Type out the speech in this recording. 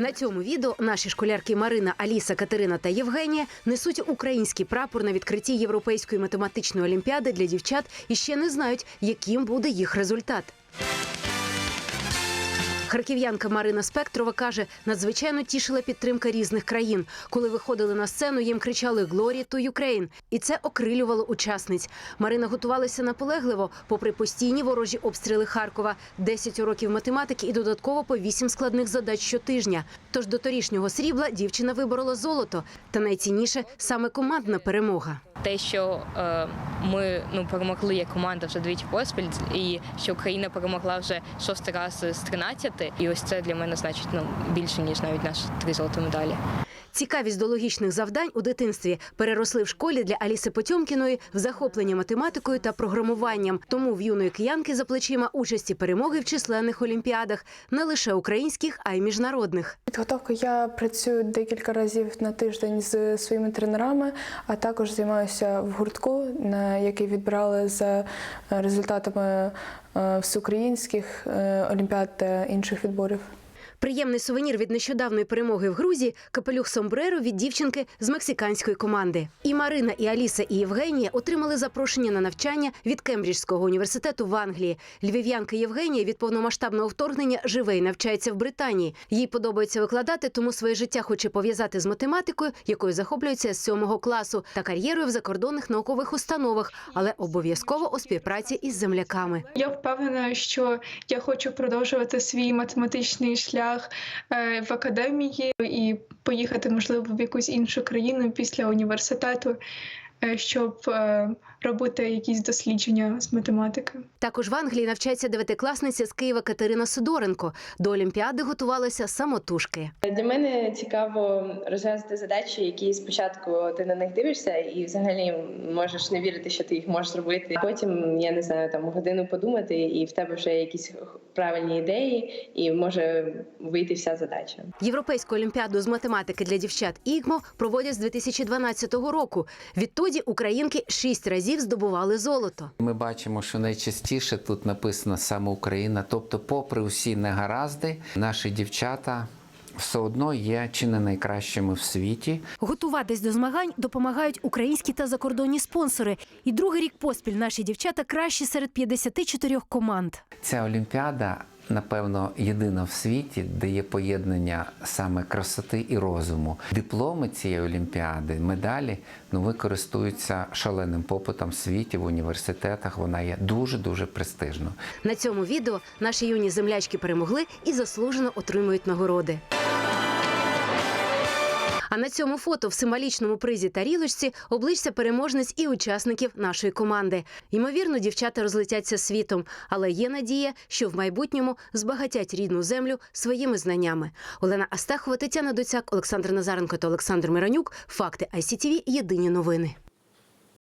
На цьому відео наші школярки Марина, Аліса, Катерина та Євгенія несуть український прапор на відкритті Європейської математичної олімпіади для дівчат і ще не знають, яким буде їх результат. Харків'янка Марина Спектрова каже, надзвичайно тішила підтримка різних країн. Коли виходили на сцену, їм кричали «Glory to Ukraine!» і це окрилювало учасниць. Марина готувалася наполегливо, попри постійні ворожі обстріли Харкова, 10 уроків математики і додатково по 8 складних задач щотижня. Тож до торішнього срібла дівчина виборола золото. Та найцінніше саме командна перемога. те, що е, ми ну перемогли як команда вже двічі поспіль, і що Україна перемогла вже шостий раз з 13, і ось це для мене значить ну більше ніж навіть наші три золоті медалі. Цікавість до логічних завдань у дитинстві переросли в школі для Аліси Потьомкіної в захоплення математикою та програмуванням. Тому в юної киянки за плечима участі перемоги в численних олімпіадах не лише українських, а й міжнародних. Підготовка я працюю декілька разів на тиждень з своїми тренерами, а також займаюся в гуртку, на який відбирали за результатами е, всеукраїнських е, олімпіад та інших відборів. Приємний сувенір від нещодавної перемоги в Грузії капелюх Сомбреро від дівчинки з мексиканської команди. І Марина, і Аліса, і Євгенія отримали запрошення на навчання від Кембриджського університету в Англії. Львів'янка Євгенія від повномасштабного вторгнення живе і навчається в Британії. Їй подобається викладати, тому своє життя хоче пов'язати з математикою, якою захоплюється з сьомого класу, та кар'єрою в закордонних наукових установах, але обов'язково у співпраці із земляками. Я впевнена, що я хочу продовжувати свій математичний шлях е, в академії і поїхати, можливо, в якусь іншу країну після університету, е, щоб е, робити якісь дослідження з математики. Також в Англії навчається дев'ятикласниця з Києва Катерина Сидоренко. До Олімпіади готувалася самотужки. Для мене цікаво розв'язати задачі, які спочатку ти на них дивишся, і взагалі можеш не вірити, що ти їх можеш зробити. Потім я не знаю, там годину подумати, і в тебе вже якісь правильні ідеї, і може вийти вся задача. Європейську олімпіаду з математики для дівчат ІГМО проводять з 2012 року. Відтоді українки шість разів здобували золото. Ми бачимо, що найчастіше тут написано саме Україна. Тобто, попри усі негаразди, наші дівчата все одно є чи не найкращими в світі. Готуватись до змагань допомагають українські та закордонні спонсори. І другий рік поспіль наші дівчата кращі серед 54 команд. Ця олімпіада, напевно, єдина в світі, де є поєднання саме красоти і розуму. Дипломи цієї олімпіади, медалі, ну користуються шаленим попитом в світі в університетах. Вона є дуже дуже престижною. На цьому відео наші юні землячки перемогли і заслужено отримують нагороди. А на цьому фото в символічному призі тарілочці обличчя переможниць і учасників нашої команди. Ймовірно, дівчата розлетяться світом, але є надія, що в майбутньому збагатять рідну землю своїми знаннями. Олена Астахова, Тетяна Доцяк, Олександр Назаренко та Олександр Миранюк. Факти ICTV. Єдині новини.